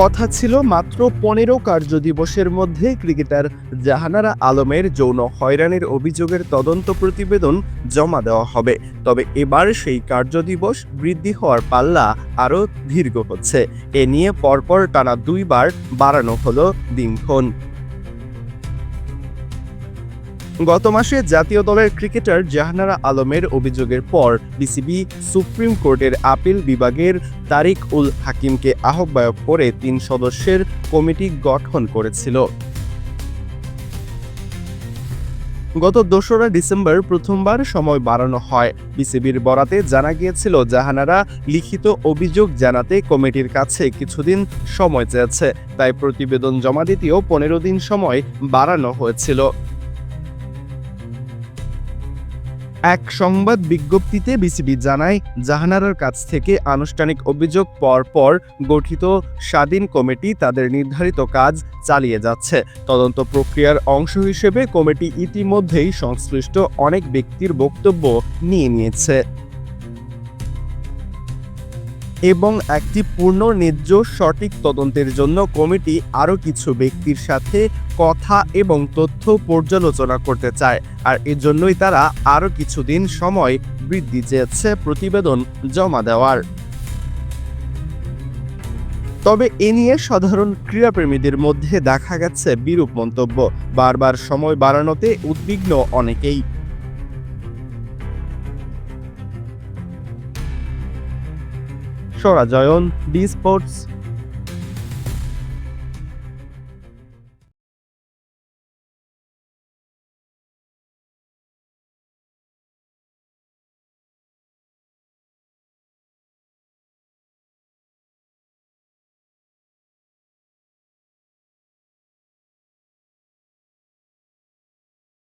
কথা ছিল মাত্র পনেরো কার্যদিবসের মধ্যে ক্রিকেটার জাহানারা আলমের যৌন হয়রানির অভিযোগের তদন্ত প্রতিবেদন জমা দেওয়া হবে। তবে এবার সেই কার্যদিবস বৃদ্ধি হওয়ার পাল্লা আরও দীর্ঘ হচ্ছে। এ নিয়ে পরপর টানা দুইবার বাড়ানো হলো দিনক্ষণ। গত মাসে জাতীয় দলের ক্রিকেটার জাহানারা আলমের অভিযোগের পর বিসিবি সুপ্রিম কোর্টের আপিল বিভাগের তারিক উল হাকিমকে আহ্বায়ক করে তিন সদস্যের কমিটি গঠন করেছিল। গত দোসরা ডিসেম্বর প্রথমবার সময় বাড়ানো হয়। বিসিবির বরাতে জানা গিয়েছিল, জাহানারা লিখিত অভিযোগ জানাতে কমিটির কাছে কিছুদিন সময় চেয়েছে। তাই প্রতিবেদন জমা দিতেও পনেরো দিন সময় বাড়ানো হয়েছিল। এক সংবাদ বিজ্ঞপ্তিতে বিসিবি জানায়, জাহানারার কাছ থেকে আনুষ্ঠানিক অভিযোগ পর পর গঠিত স্বাধীন কমিটি তাদের নির্ধারিত কাজ চালিয়ে যাচ্ছে। তদন্ত প্রক্রিয়ার অংশ হিসেবে কমিটি ইতিমধ্যেই সংশ্লিষ্ট অনেক ব্যক্তির বক্তব্য নিয়ে নিয়েছে। এবং একটি পূর্ণ ন্যায্য সঠিক তদন্তের জন্য কমিটি আরও কিছু ব্যক্তির সাথে কথা এবং তথ্য পর্যালোচনা করতে চায়। আর এজন্যই তারা আরও কিছুদিন সময় বৃদ্ধি চেয়েছে প্রতিবেদন জমা দেওয়ার। তবে এ নিয়ে সাধারণ ক্রীড়াপ্রেমীদের মধ্যে দেখা গেছে বিরূপ মন্তব্য। বারবার সময় বাড়ানোতে উদ্বিগ্ন অনেকেই। সরাজয়ন ডি স্পোর্টস